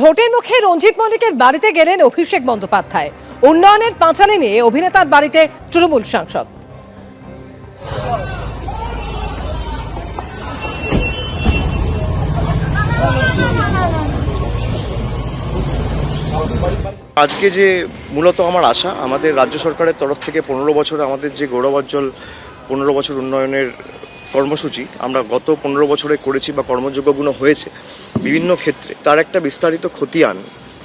ভোটের মুখে রঞ্জিত মল্লিকের বাড়িতে গেলেন অভিষেক বন্দ্যোপাধ্যায়। উন্নয়নের পাঁচালী নিয়ে অভিনেতার বাড়িতে তৃণমূল সাংসদ। আজকে যে মূলত আমার আশা, আমাদের রাজ্য সরকারের তরফ থেকে পনেরো বছর আমাদের যে গৌরবোজ্জ্বল পনেরো বছর উন্নয়নের কর্মসূচি আমরা গত পনেরো বছরে করেছি বা কর্মযোগ্যগুলো হয়েছে বিভিন্ন ক্ষেত্রে, তার একটা বিস্তারিত খতিয়ান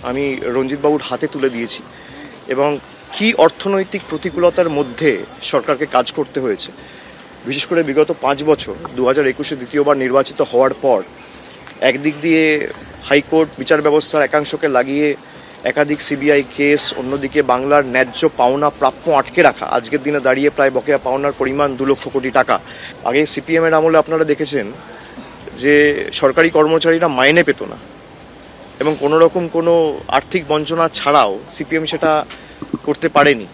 আমি রঞ্জিতবাবুর হাতে তুলে দিয়েছি এবং কি অর্থনৈতিক প্রতিকূলতার মধ্যে সরকারকে কাজ করতে হয়েছে। বিশেষ করে বিগত পাঁচ বছর দু হাজার একুশে দ্বিতীয়বার নির্বাচিত হওয়ার পর, একদিক দিয়ে হাইকোর্ট বিচার ব্যবস্থার একাংশকে লাগিয়ে একাধিক সিবিআই কেস, অন্যদিকে বাংলার ন্যায্য পাওনা প্রাপ্য আটকে রাখা। আজকের দিনে দাঁড়িয়ে প্রায় বকেয়া পাওনার পরিমাণ দু লক্ষ কোটি টাকা। আগে সিপিএমের আমলে আপনারা দেখেছেন যে সরকারি কর্মচারীরা মাইনে পেত না। এবং কোনো রকম কোনো আর্থিক বঞ্চনা ছাড়াও সিপিএম সেটা করতে পারেনি,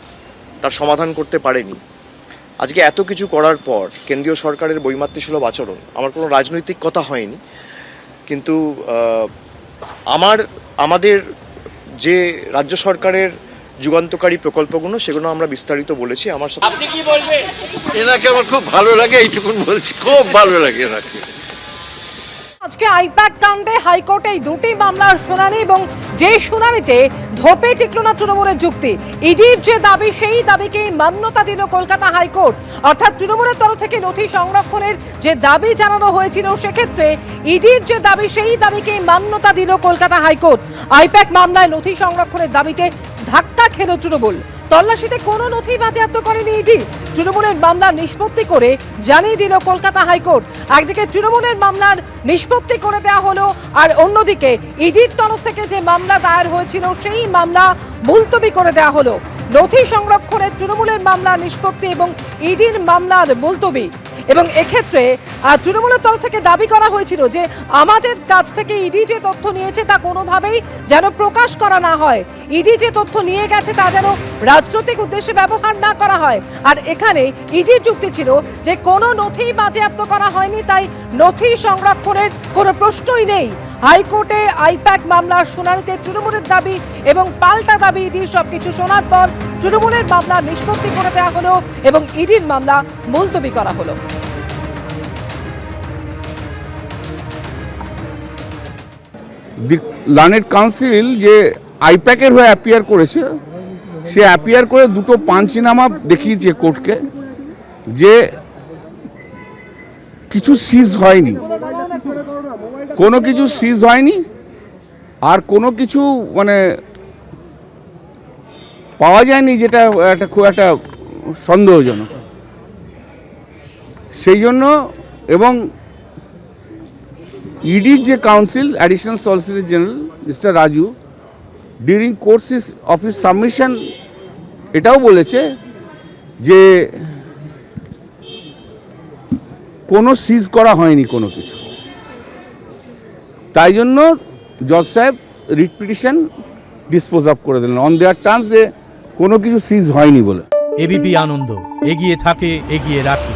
তার সমাধান করতে পারেনি। আজকে এত কিছু করার পর কেন্দ্রীয় সরকারের বৈমাতৃসুলভ আচরণ, আমার কোনো রাজনৈতিক কথা হয়নি। কিন্তু আমার, আমাদের যে রাজ্য সরকারের যুগান্তকারী প্রকল্পগুলো সেগুলো আমরা বিস্তারিত বলেছি। আমার সাথে আপনি কি বলবেন? এনাকে আমার খুব ভালো লাগে এইটুকুন বলছি। খুব ভালো লাগে এনাকে। আজকে আইপ্যাক কাণ্ডে হাইকোর্টে এই দুটি মামলার শুনানি এবং যে শুনানিতে ধোপে টিকল না তৃণমূলের যুক্তি, ইডির যে দাবি, সেই দাবিকেই মান্যতা দিল কলকাতা হাইকোর্ট। অর্থাৎ তৃণমূলের তরফ থেকে নথি সংরক্ষণের যে দাবি জানানো হয়েছিল, সেক্ষেত্রে ইডির যে দাবি, সেই দাবিকে মান্যতা দিল কলকাতা হাইকোর্ট। আইপ্যাক মামলায় নথি সংরক্ষণের দাবিতে ধাক্কা খেল তৃণমূল। তল্লাশিতে কোনো নথি বাজেয়াপ্ত করেনি ইডি। তৃণমূলের মামলা নিষ্পত্তি করে জানিয়ে দিল কলকাতা হাইকোর্ট। একদিকে তৃণমূলের মামলার নিষ্পত্তি করে দেওয়া হলো, আর অন্যদিকে ইডির তরফ থেকে যে মামলা দায়ের হয়েছিল, সেই মামলা মুলতবি করে দেওয়া হলো। নথি সংরক্ষণের তৃণমূলের মামলা নিষ্পত্তি এবং ইডির মামলার মুলতবি এবং এক্ষেত্রে তৃণমূলের তরফ থেকে দাবি করা হয়েছিল যে আমাদের কাছ থেকে ইডি যে তথ্য নিয়েছে তা কোনোভাবেই যেন প্রকাশ করা না হয়। ইডি যে তথ্য নিয়ে গেছে তা যেন রাজনৈতিক উদ্দেশ্যে ব্যবহার না করা হয়। আর এখানে ইডির যুক্তি ছিল যে কোনো নথি বাজেয়াপ্ত করা হয়নি, তাই নথি সংরক্ষণের কোনো প্রশ্নই নেই। হাইকোর্টে আইপ্যাক মামলার শুনানিতে তৃণমূলের দাবি এবং পাল্টা দাবি ইডির সবকিছু শোনার পর তৃণমূলের মামলা নিষ্পত্তি করে দেওয়া হলো এবং ইডির মামলা মুলতবি করা হলো। লার্নেড কাউন্সিল যে আইপ্যাকের হয়ে অ্যাপিয়ার করেছে, সে অ্যাপিয়ার করে দুটো পাঞ্চিনামা দেখিয়েছে কোর্টকে যে কিছু সিজ হয়নি। কোনো কিছু সিজ হয়নি, আর কোনো কিছু মানে পাওয়া যায়নি যেটা একটা খুব একটা সন্দেহজনক। সেই জন্য এবং ইডির যে counsel additional solicitor general mister Raju during course of his submission এটাও বলেছে যে কোনো সিজ করা হয়নি কোনো কিছু। তাই জন্য জজ সাহেব রিট পিটিশন ডিসপোজ অফ করে দিলেন। অন দেয়ার টার্মস যে কোনো কিছু সিজ হয়নি বলে। এবিপি আনন্দ, এগিয়ে থাকে, এগিয়ে রাখে।